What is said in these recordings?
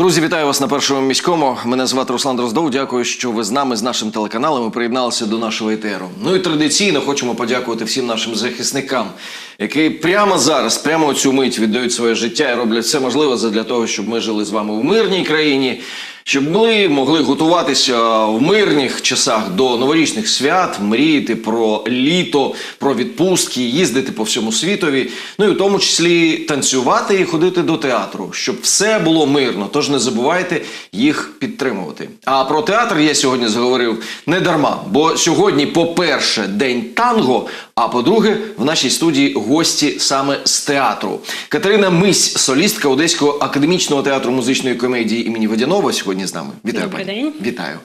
Друзі, вітаю вас на першому міському. Мене звати Руслан Дроздов. Дякую, що ви з нами з нашим телеканалом і приєдналися до нашого етеру. Ну і традиційно хочемо подякувати всім нашим захисникам, які прямо зараз, прямо цю мить віддають своє життя і роблять все можливе для того, щоб ми жили з вами в мирній країні. Щоб ми могли готуватися в мирних часах до новорічних свят, мріяти про літо, про відпустки, їздити по всьому світові, ну і в тому числі танцювати і ходити до театру, щоб все було мирно. Тож не забувайте їх підтримувати. А про театр я сьогодні заговорив не дарма, бо сьогодні, по-перше, день танго. А по-друге, в нашій студії гості саме з театру. Катерина Мись, солістка Одеського академічного театру музичної комедії імені Водянова, сьогодні з нами. Вітаю Добрий пані. день. Вітаю.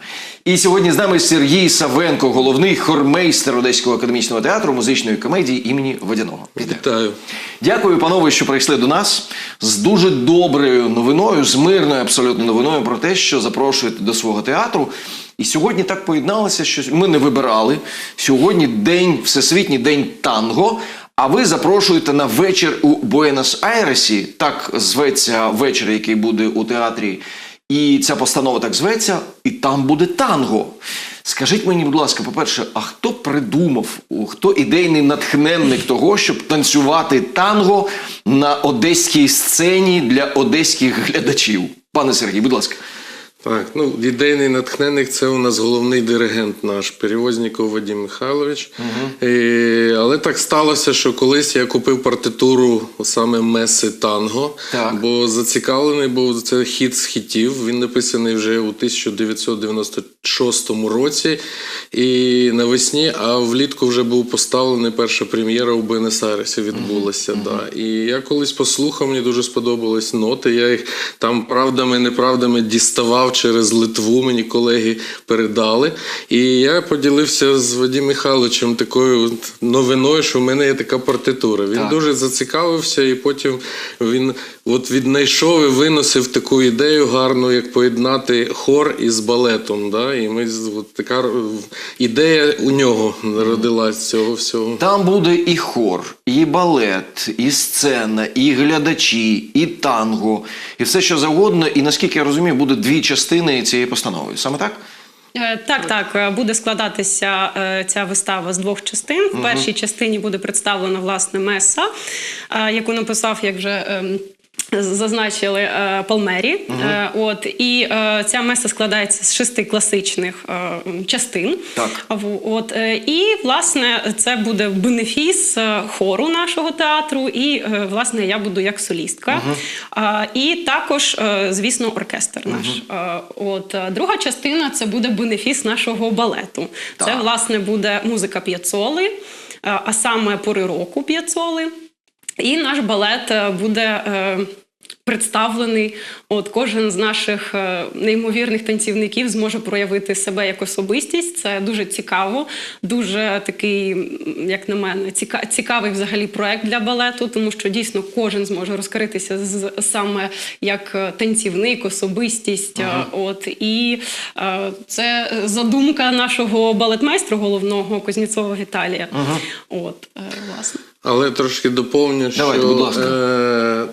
І сьогодні з нами Сергій Савенко, головний хормейстер Одеського академічного театру музичної комедії імені Водяного. Вітаю. Вітаю. Дякую, панове, що прийшли до нас з дуже доброю новиною, з мирною абсолютно новиною про те, що запрошуєте до свого театру. І сьогодні так поєдналося, що ми не вибирали. Сьогодні день, всесвітній день танго. А ви запрошуєте на вечір у Буенос-Айресі, так зветься вечір, який буде у театрі. І ця постанова так зветься, і там буде танго. Скажіть мені, будь ласка, по-перше, а хто придумав, хто ідейний натхненник того, щоб танцювати танго на одеській сцені для одеських глядачів? Пане Сергій, будь ласка. Так, ну ідейний натхненник це у нас головний диригент наш Перевозніков Вадим Михайлович. Е, але так сталося, що колись я купив партитуру саме Меси Танго, Так. бо зацікавлений був це хіт з хітів. Він написаний вже у 1996 році і навесні, а влітку вже був поставлений перша прем'єра у Буенос-Айресі відбулася. Да. І я колись послухав, мені дуже сподобались ноти. Я їх там правдами, неправдами діставав через Литву. Мені колеги передали. І я поділився з Вадим Михайловичем такою новиною, що в мене є така партитура. Він Так. дуже зацікавився, і потім він от віднайшов і виносив таку ідею гарну, як поєднати хор із балетом. Да? І ми з- от така ідея у нього народилась з цього всього. Там буде і хор, і балет, і сцена, і глядачі, і танго, і все що завгодно. І наскільки я розумію, буде дві частини цієї постанови. Саме так? Е, Так, так, е, буде складатися е, ця вистава з двох частин. В першій частині буде представлена власне меса, яку написав, як вже. Зазначили е, Палмері, Е, от і е, ця меса складається з шести класичних е, частин. Так. От е, і власне це буде бенефіс хору нашого театру, і е, власне я буду як солістка. А, І також, е, звісно, оркестр наш. Е, От друга частина це буде бенефіс нашого балету. Це власне буде музика п'яцоли, е, а саме пори року п'яцоли. І наш балет е, буде. е, Представлений, от кожен з наших е, неймовірних танцівників зможе проявити себе як особистість. Це дуже цікаво, дуже такий, як на мене, ціка- цікавий взагалі проект для балету, тому що дійсно кожен зможе розкритися з саме як танцівник, особистість. е, От і е, це задумка нашого балетмайстра головного Кузнєцова Віталія. От е, власне. Але трошки доповню, Давайте, що будь ласка. Е,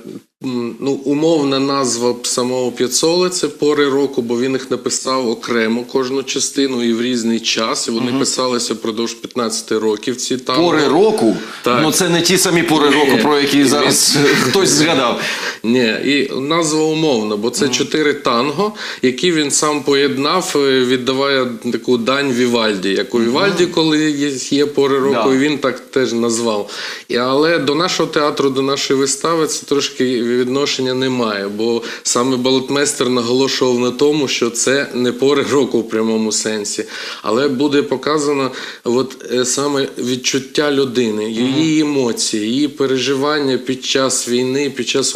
ну, умовна назва самого П'яцоли це пори року, бо він їх написав окремо кожну частину і в різний час. І вони писалися впродовж 15 років. Ці там Пори року. Так. Ну це не ті самі пори року, про які зараз хтось згадав. Ні, і назва умовна, бо це чотири танго, які він сам поєднав, е, віддаває таку дань Вівальді. Як у Вівальді, коли є, є пори року, Да. він так теж назвав. І, але до нашого театру, до нашої вистави, це трошки відношення немає, бо саме балетмейстер наголошував на тому, що це не пори року в прямому сенсі, але буде показано от, е, саме відчуття людини, її емоції, її переживання під час війни, під час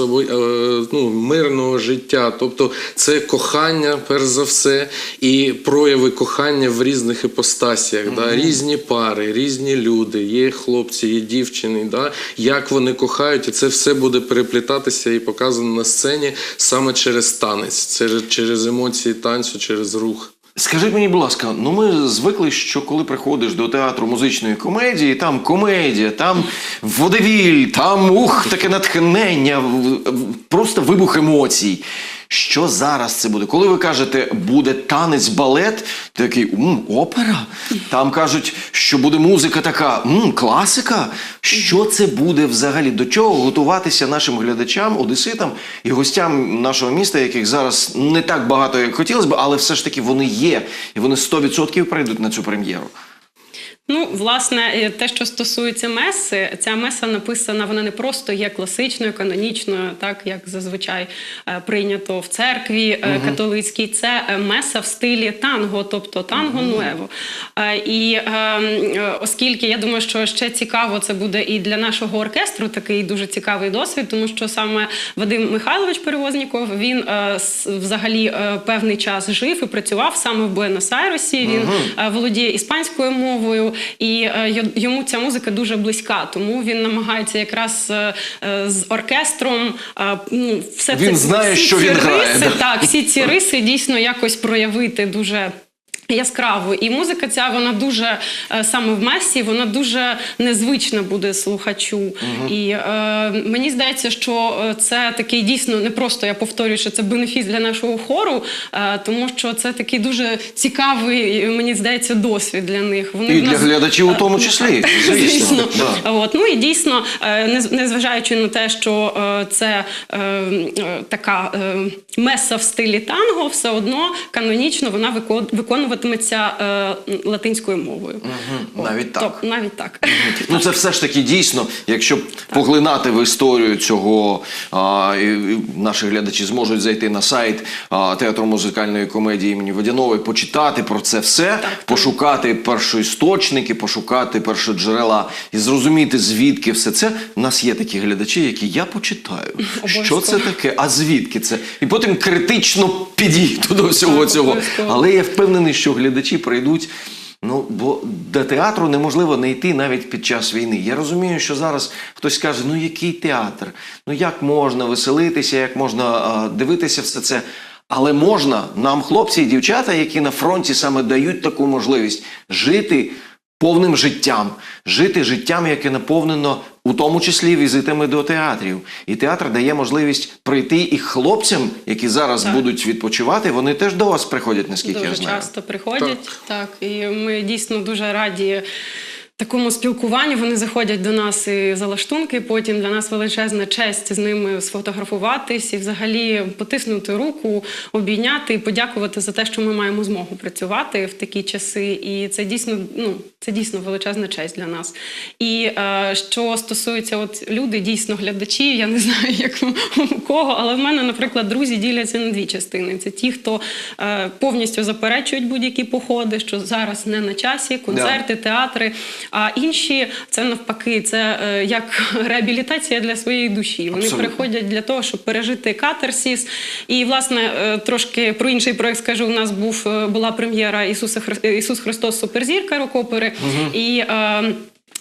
ну, мирного життя. Тобто це кохання, перш за все, і прояви кохання в різних іпостасіях. Да? Різні пари, різні люди, є хлопці, є дівчини, да? як вони кохають, і це все буде переплітатися і показано на сцені саме через танець, через, через емоції танцю, через рух. Скажіть мені, будь ласка, ну ми звикли, що коли приходиш до театру музичної комедії, там комедія, там водевіль, там ух, таке натхнення, просто вибух емоцій. Що зараз це буде? Коли ви кажете, буде танець балет, ти такий м, опера. Там кажуть, що буде музика така, м, класика. Що це буде взагалі? До чого готуватися нашим глядачам, одеситам і гостям нашого міста, яких зараз не так багато, як хотілося б, але все ж таки вони є, і вони 100% прийдуть на цю прем'єру. Ну, власне, е, те, що стосується меси, ця меса написана, вона не просто є класичною, канонічною, так як зазвичай е, прийнято в церкві е, католицькій. Це меса в стилі танго, тобто танго нуево. Е, І е, е, оскільки я думаю, що ще цікаво це буде і для нашого оркестру такий дуже цікавий досвід, тому що саме Вадим Михайлович Перевозніков він взагалі певний час жив і працював саме в Буенос-Айресі. Він е, володіє іспанською мовою, і е, йому ця музика дуже близька. Тому він намагається якраз е, е, з оркестром ну, все Він це знає, всі що ці він риси, грає. так, всі ці риси дійсно якось проявити дуже. Яскраво, і музика ця вона дуже е, саме в месі, вона дуже незвична буде слухачу. І е, мені здається, що е, це такий дійсно не просто я повторюю, що це бенефіс для нашого хору, е, тому що це такий дуже цікавий, е, мені здається, досвід для них. Вони І для нас- глядачів у тому числі, звісно. Да. От, ну і дійсно, е, незважаючи на те, що е, це е, така е, меса в стилі танго, все одно канонічно вона вико- виконуватиметься е, латинською мовою. От, навіть так. тоб- навіть так. Ну, це все ж таки дійсно, якщо поглинати в історію цього, а, і, і наші глядачі зможуть зайти на сайт а, театру музикальної комедії імені Водянової, почитати про це все, пошукати першоісточники, пошукати першоджерела і зрозуміти, звідки все це. У нас є такі глядачі, які я почитаю. Що це таке? А звідки це? І потім критично підійду до всього Так, цього. Але я впевнений, що глядачі прийдуть. Ну, бо до театру неможливо не йти навіть під час війни. Я розумію, що зараз хтось скаже: ну який театр? Ну як можна веселитися, як можна а, дивитися все це? Але можна нам, хлопці і дівчата, які на фронті саме дають таку можливість жити повним життям, жити життям, яке наповнено у тому числі візитами до театрів. І театр дає можливість прийти і хлопцям, які зараз Так. будуть відпочивати, вони теж до вас приходять, наскільки дуже я знаю. часто приходять. Так. і ми дійсно дуже раді. Такому спілкуванню вони заходять до нас і за лаштунки. Потім для нас величезна честь з ними сфотографуватись і взагалі потиснути руку, обійняти і подякувати за те, що ми маємо змогу працювати в такі часи. І це дійсно ну це дійсно величезна честь для нас. І е, що стосується, от люди, дійсно глядачі, я не знаю, як у кого, але в мене, наприклад, друзі діляться на дві частини. Це ті, хто е, повністю заперечують будь-які походи, що зараз не на часі, концерти, театри. А інші це навпаки, це е, як реабілітація для своєї душі. Вони Абсолютно. приходять для того, щоб пережити катарсіс. І власне е, трошки про інший проект скажу. У нас був е, була прем'єра Ісуса Хр... Ісус Христос Суперзірка рок-опери. І е,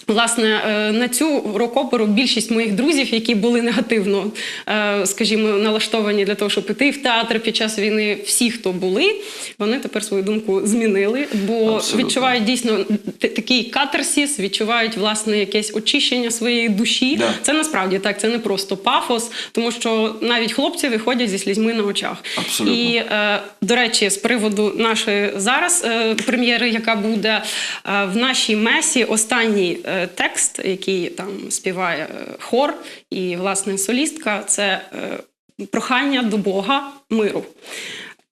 Власне, е, на цю рок-оперу більшість моїх друзів, які були негативно, е, скажімо, налаштовані для того, щоб піти в театр під час війни, всі, хто були, вони тепер свою думку змінили, бо Абсолютно. відчувають дійсно такий катарсіс, відчувають власне якесь очищення своєї душі. Да. Це насправді так, це не просто пафос, тому що навіть хлопці виходять зі слізьми на очах. Абсолютно. І е, до речі, з приводу нашої зараз прем'єри, яка буде в нашій месі, останній текст, який там співає е, хор і власне солістка, це е, прохання до Бога миру.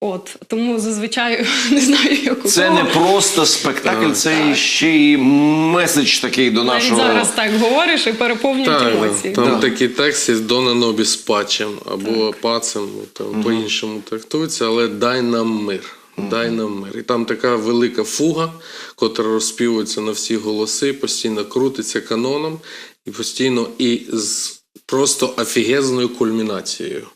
От тому зазвичай не знаю, як у Це кого. не просто спектакль, це і ще й меседж такий до Навіть нашого. зараз так говориш і переповнюють Так, емоції. там Да. такий текст є «Дона нобіс пачем» або пацем, там по-іншому трактується, але дай нам мир. Дай нам мир. І там така велика фуга, котра розпівується на всі голоси, постійно крутиться каноном і постійно і з просто офігезною кульмінацією.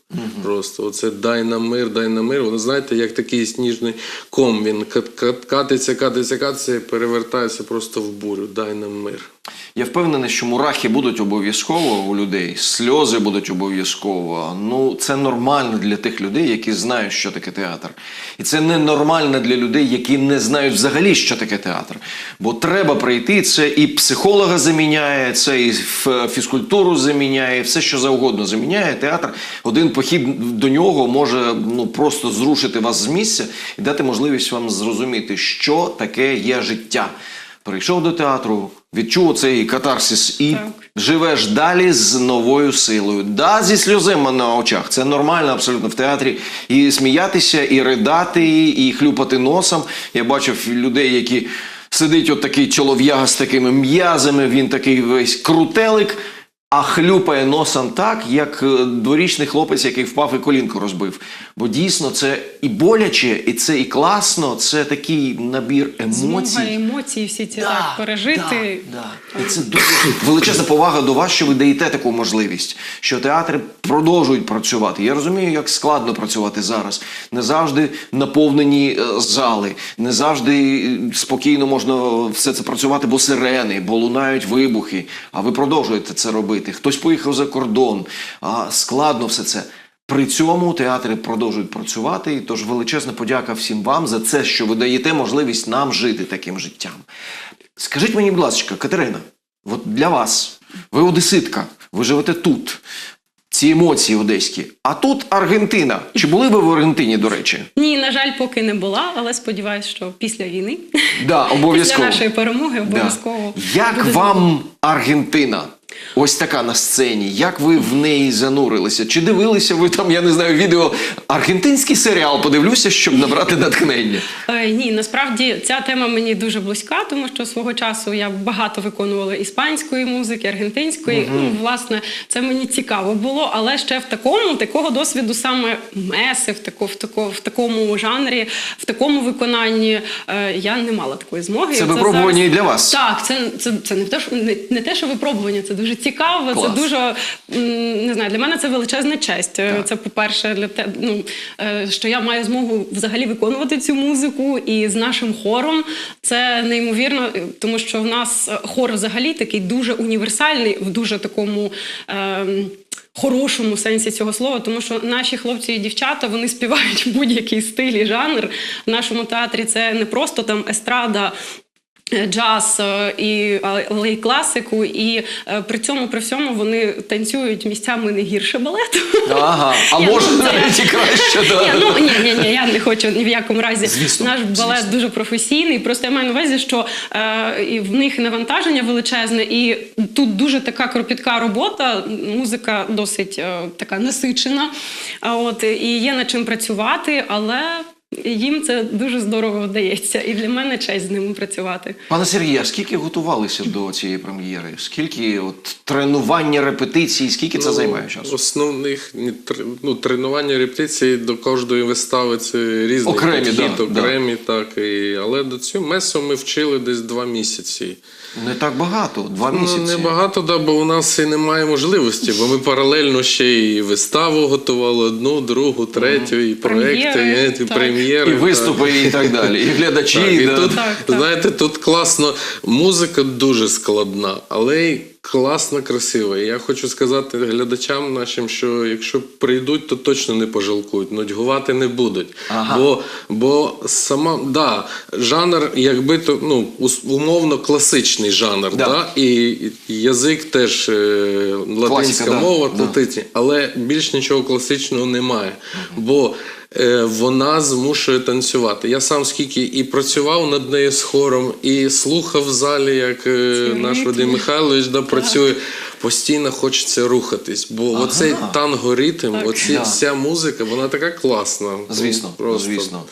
Просто оце дай нам мир, дай нам мир. Воно знаєте, як такий сніжний ком. Він кат- кат- катиться, катиться, катиться і перевертається просто в бурю. Дай нам мир. Я впевнений, що мурахи будуть обов'язково у людей, сльози будуть обов'язково. Ну, це нормально для тих людей, які знають, що таке театр. І це ненормально для людей, які не знають взагалі, що таке театр. Бо треба прийти, це і психолога заміняє, це і фізкультуру заміняє, все що завгодно заміняє. Театр один похід до нього може ну просто зрушити вас з місця і дати можливість вам зрозуміти, що таке є життя. Прийшов до театру, відчув цей катарсис і Так. живеш далі з новою силою. Да, зі сльозами на очах. Це нормально абсолютно в театрі. І сміятися, і ридати, і хлюпати носом. Я бачив людей, які сидить от такий чолов'яга з такими м'язами, він такий весь крутелик. А хлюпає носом так, як е, дворічний хлопець, який впав і колінку розбив. Бо дійсно це і боляче, і це і класно, це такий набір емоцій. Змога емоцій всі ці так пережити. Да, да. І це дуже величезна повага до вас, що ви даєте таку можливість, що театри продовжують працювати. Я розумію, як складно працювати зараз. Не завжди наповнені е, зали, не завжди е, спокійно можна все це працювати, бо сирени, бо лунають вибухи. А ви продовжуєте це робити. Хтось поїхав за кордон. А складно все це. При цьому театри продовжують працювати, і тож величезна подяка всім вам за це, що ви даєте можливість нам жити таким життям. Скажіть мені, будь ласка, Катерина, от для вас, ви одеситка, ви живете тут, ці емоції одеські, а тут Аргентина. Чи були ви в Аргентині, до речі? Ні, на жаль, поки не була, але сподіваюся, що після війни, Да, після нашої перемоги, Да. обов'язково. Як буде вам Аргентина? Ось така на сцені. Як ви в неї занурилися? Чи дивилися ви там, я не знаю, відео аргентинський серіал? Подивлюся, щоб набрати натхнення. Е, Ні, насправді ця тема мені дуже близька, тому що свого часу я багато виконувала іспанської музики, аргентинської. Ну, власне, це мені цікаво було, але ще в такому такого досвіду саме меси, в, тако, в, тако, в такому жанрі, в такому виконанні е, я не мала такої змоги. Це І випробування зараз- і для вас. Так, це, це, це не те, що не, не те, що випробування, це дуже цікаво. Клас. Це дуже не знаю. Для мене це величезна честь. Е, Так. Це по-перше, для те, ну е, що я маю змогу взагалі виконувати цю музику і з нашим хором. Це неймовірно, е, тому що в нас е, хор взагалі такий дуже універсальний, в дуже такому. ем, Хорошому сенсі цього слова, тому що наші хлопці і дівчата вони співають будь-який стиль і жанр. В нашому театрі це не просто там естрада. Джаз е, і але й класику, і е, при цьому при всьому вони танцюють місцями не гірше балету. Ага, а може навіть і краще. Да. ну ні, ні, ні, я не хочу ні в якому разі. Звісно, Наш балет звісно. дуже професійний. Просто я маю на увазі, що е, і в них навантаження величезне, і тут дуже така кропітка робота. Музика досить е, така насичена. А от і є над чим працювати, але. Їм це дуже здорово вдається, і для мене честь з ними працювати. Пане Сергію, а скільки готувалися до цієї прем'єри? Скільки от тренування, репетицій, скільки це Ну, займає часу? Основних ну, тренування репетиції до кожної вистави це різний Окремі, підхід, да, да. так. І, але до цього месу ми вчили десь два місяці. Не так багато, два місяці. Ну, не багато, да, бо у нас і немає можливості, бо ми паралельно ще і виставу готували одну, другу, третю, і проекти, Прем'єри, і, так. Прем'єри. І так. виступи, і так далі. І глядачі. Так, і да. тут, Так, так. знаєте, тут класно. Музика дуже складна, але й класно красива. І я хочу сказати глядачам нашим, що якщо прийдуть, то точно не пожалкують, нудьгувати не будуть. Ага. Бо, бо сама, да, жанр, якби то ну, умовно класичний жанр, Да. да. і язик теж е, латинська да, мова, да. латинська, але більш нічого класичного немає. Бо е, вона змушує танцювати. Я сам скільки і працював над нею з хором, і слухав в залі, як е, наш. Вадим Михайлович да, працює. Постійно хочеться рухатись, бо оцей танго-ритм, Так. оці, Да. вся музика, вона така класна. Звісно, Просто. звісно.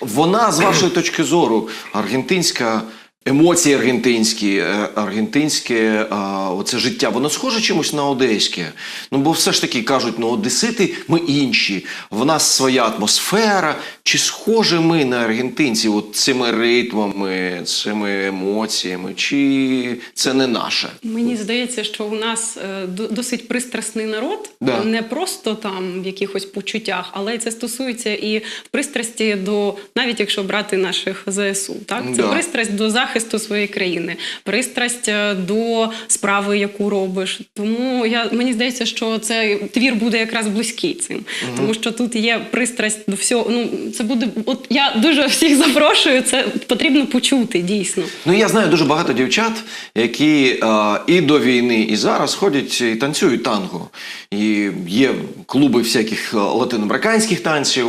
Вона, з вашої точки зору, аргентинська. Емоції аргентинські, е, аргентинське а, оце життя, воно схоже чимось на одеське. Ну бо все ж таки кажуть, ну одесити ми інші, в нас своя атмосфера. Чи схожі ми на аргентинців от цими ритмами, цими емоціями, чи це не наше? Мені здається, що у нас е, досить пристрасний народ, Да. не просто там в якихось почуттях, але це стосується і пристрасті до, навіть якщо брати наших ЗСУ, так це Да. пристрасть до захисту захисту своєї країни, пристрасть е, до справи, яку робиш. Тому я мені здається, що цей твір буде якраз близький цим, тому що тут є пристрасть до всього. Ну це буде, от я дуже всіх запрошую. Це потрібно почути дійсно. Ну, я знаю дуже багато дівчат, які е, і до війни, і зараз ходять і танцюють танго. І є клуби всяких е, латиноамериканських танців,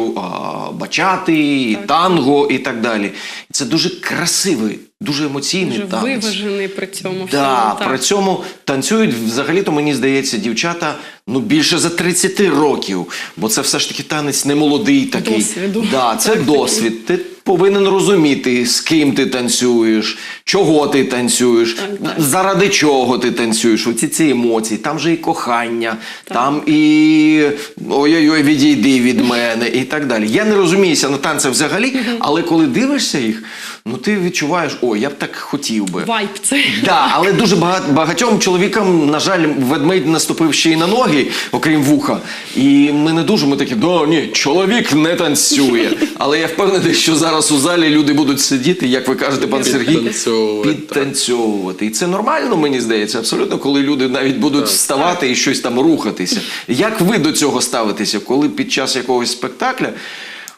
бачати, і танго і так далі. Це дуже красивий, дуже емоційний Дуже танець. виважений при цьому Да, всьому. при цьому танцюють взагалі-то мені здається, дівчата ну більше за 30 років, бо це все ж таки танець не молодий такий. Досвіду. Да, це Так, досвід. Ти повинен розуміти, з ким ти танцюєш, чого ти танцюєш, Так, так. заради чого ти танцюєш. Оці ці емоції, там же і кохання, там і ой-ой-ой, відійди від мене, і так далі. Я не розуміюся на танцях взагалі, але коли дивишся їх, ну ти відчуваєш, о, я б так хотів би. Вайб цей. Да, але дуже багат, багатьом чоловікам, на жаль, ведмедь наступив ще й на ноги, окрім вуха. І ми не дуже ми такі, да, ні, чоловік не танцює. Але я впевнений, що зараз у залі люди будуть сидіти, як ви кажете, пан Сергій, Підтанцьовувати, підтанцьовувати. І це нормально, мені здається, абсолютно, коли люди навіть будуть вставати і щось там рухатися. Як ви до цього ставитеся, коли під час якогось спектакля?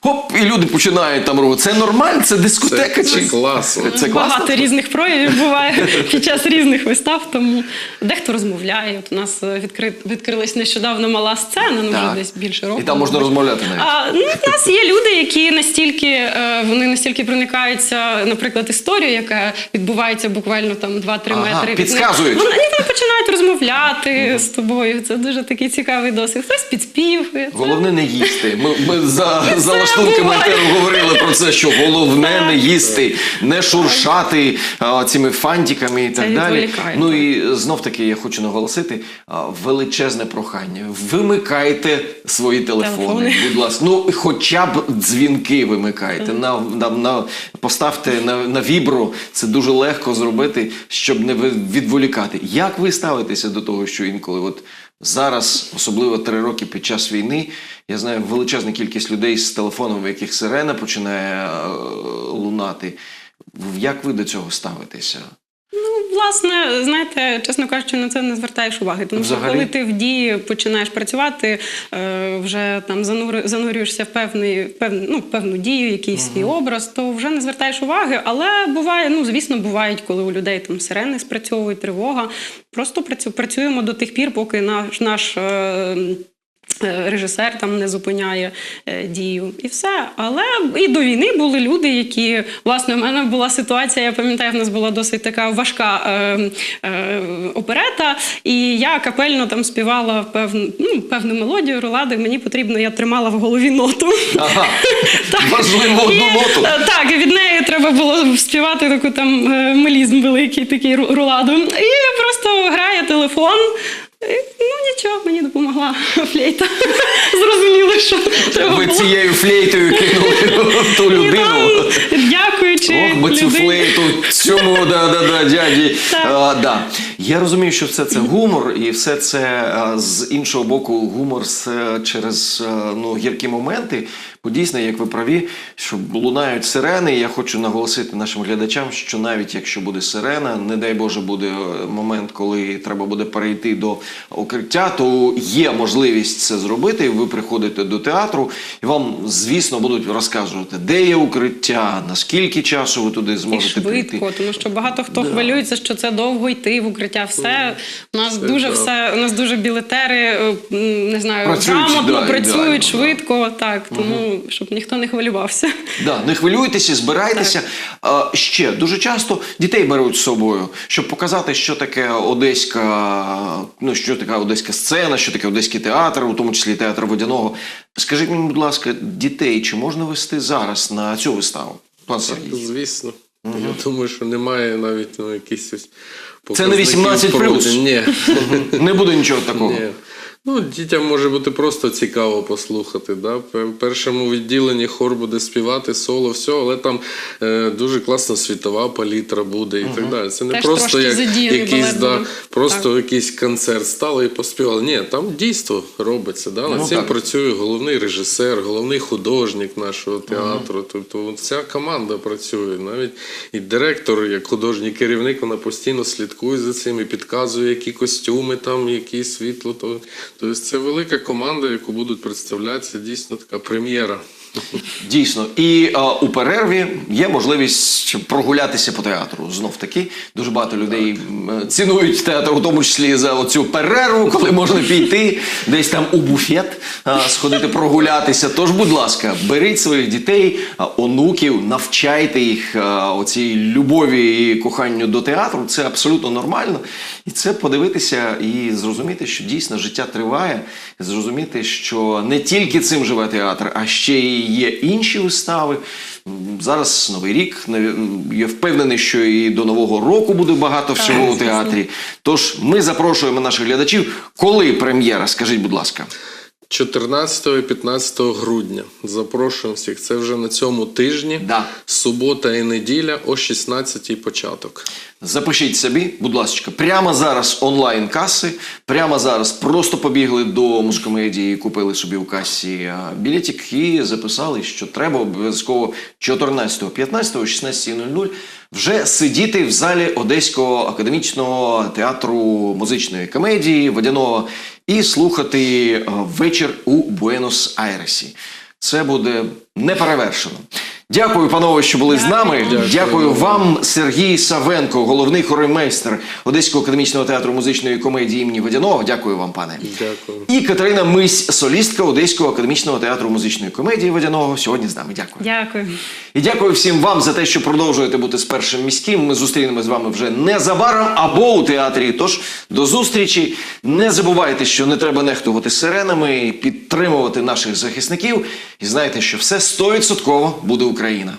Хоп, і люди починають там рухати. Це нормально? Це дискотека? Це- це чи класно. Це класно? Багато різних проявів буває під час різних вистав, тому дехто розмовляє. От у нас е, відкри... відкрилась нещодавно мала сцена, ну вже десь більше року. І там можна розмовляти навіть. А, ну, в нас є люди, які настільки е, вони настільки проникаються, наприклад, історією, яка відбувається буквально там 2-3 Ага, метри. підказують. Вони там починають розмовляти з тобою. Це дуже такий цікавий досвід. Хтось підспівує. Головне не їсти. Ми, ми за, Це етеру говорили про це, що головне не їсти, не шуршати а, цими фантиками і так Це далі. Ну і знов таки я хочу наголосити а, величезне прохання. Вимикайте свої телефони, Телефони. будь ласка. Ну, хоча б дзвінки вимикайте. На, на, на, поставте на, на вібро. Це дуже легко зробити, щоб не відволікати. Як ви ставитеся до того, що інколи от зараз, особливо три роки під час війни, я знаю величезна кількість людей з телефоном, в яких сирена починає е, лунати. Як ви до цього ставитеся? Власне, знаєте, чесно кажучи, на це не звертаєш уваги. Тому Взагалі? що коли ти в дії починаєш працювати, е, вже там занури- занурюєшся в певний, певну, ну, певну дію, якийсь свій образ, то вже не звертаєш уваги. Але буває, ну звісно, бувають, коли у людей там сирени спрацьовують, тривога. Просто працю- працюємо до тих пір, поки наш наш. е, Режисер там не зупиняє е, дію і все. Але і до війни були люди, які власне в мене була ситуація. Я пам'ятаю, в нас була досить така важка е, е, оперета, і я капельно там співала певну, ну, певну мелодію рулади. Мені потрібно, я тримала в голові ноту. Ага, важливо одну ноту. е, Так, від неї треба було співати таку там е, мелізм великий, такий руладу. І просто грає телефон. І, ну нічого, мені допомогла флейта. Зрозуміло, що треба Ви було. цією флейтою кинули ту І людину. дякуючи Ох, бо цю людей. флейту цьому да, да, да, дяді. Так. А, да. Я розумію, що все це гумор, і все це з іншого боку, гумор це через ну, гіркі моменти. Бо дійсно, як ви праві, що лунають сирени. і Я хочу наголосити нашим глядачам, що навіть якщо буде сирена, не дай Боже, буде е, момент, коли треба буде перейти до укриття, то є можливість це зробити. Ви приходите до театру, і вам, звісно, будуть розказувати, де є укриття, наскільки часу ви туди І зможете прийти. тому що багато хто хвилюється, що це довго йти в укриття. Все у нас дуже так. все. У нас дуже білетери, е, не знаю, Працюють, грамотно да, працюють да. швидко. Так, тому щоб ніхто не хвилювався. Да, не хвилюйтеся, збирайтеся. А, ще дуже часто дітей беруть з собою, щоб показати, що таке одеська, ну що таке одеська сцена, що таке одеський театр, у тому числі театр водяного. Скажіть мені, будь ласка, дітей чи можна вести зараз на цю виставу? Пан Сергій? Звісно. Я думаю, що немає навіть ну, якісь ось Це не показників 18+. плюс. Ні. Не буде нічого такого. Ні. Ну, дітям може бути просто цікаво послухати. Да? В першому відділенні хор буде співати соло, все, але там е, дуже класна світова палітра буде і так далі. Це не Теж просто як якийсь да, просто якийсь концерт стали і поспівали. Ні, там дійство робиться. Да? Над Ну, цим так. працює головний режисер, головний художник нашого театру. Тобто вся команда працює. Навіть і директор, як художній керівник, вона постійно слідкує за цим і підказує, які костюми там, які світло. То- Тобто це велика команда, яку будуть представляти. Це дійсно така прем'єра. Дійсно, і е, у перерві є можливість прогулятися по театру. Знов таки дуже багато людей цінують театр, у тому числі за оцю перерву, коли можна піти десь там у буфет, е, сходити прогулятися. Тож, будь ласка, беріть своїх дітей, е, онуків, навчайте їх е, оцій любові і коханню до театру. Це абсолютно нормально. І це подивитися і зрозуміти, що дійсно життя триває, зрозуміти, що не тільки цим живе театр, а ще й є інші вистави. Зараз новий рік. Я впевнений, що і до нового року буде багато всього у театрі. Тож ми запрошуємо наших глядачів. Коли прем'єра? Скажіть, будь ласка. 14 і 15 грудня. Запрошуємо всіх. Це вже на цьому тижні. Да. Субота і неділя о 16 початок. Запишіть собі, будь ласка, прямо зараз онлайн каси, прямо зараз просто побігли до мускомедії, купили собі у касі білетик і записали, що треба обов'язково 14, 15, 16.00 вже сидіти в залі Одеського академічного театру музичної комедії Водяного і слухати вечір у Буенос-Айресі. Це буде неперевершено. Дякую, панове, що були з нами. Дякую. Дякую вам, Сергій Савенко, головний хоримейстер Одеського академічного театру музичної комедії імені Водяного. Дякую вам, пане. Дякую. І Катерина Мись, солістка Одеського академічного театру музичної комедії Водяного. Сьогодні з нами. Дякую. Дякую. І дякую всім вам за те, що продовжуєте бути з першим міським. Ми зустрінемось з вами вже незабаром або у театрі. Тож до зустрічі. Не забувайте, що не треба нехтувати сиренами, підтримувати наших захисників. І знайте, що все 100% буде Україна.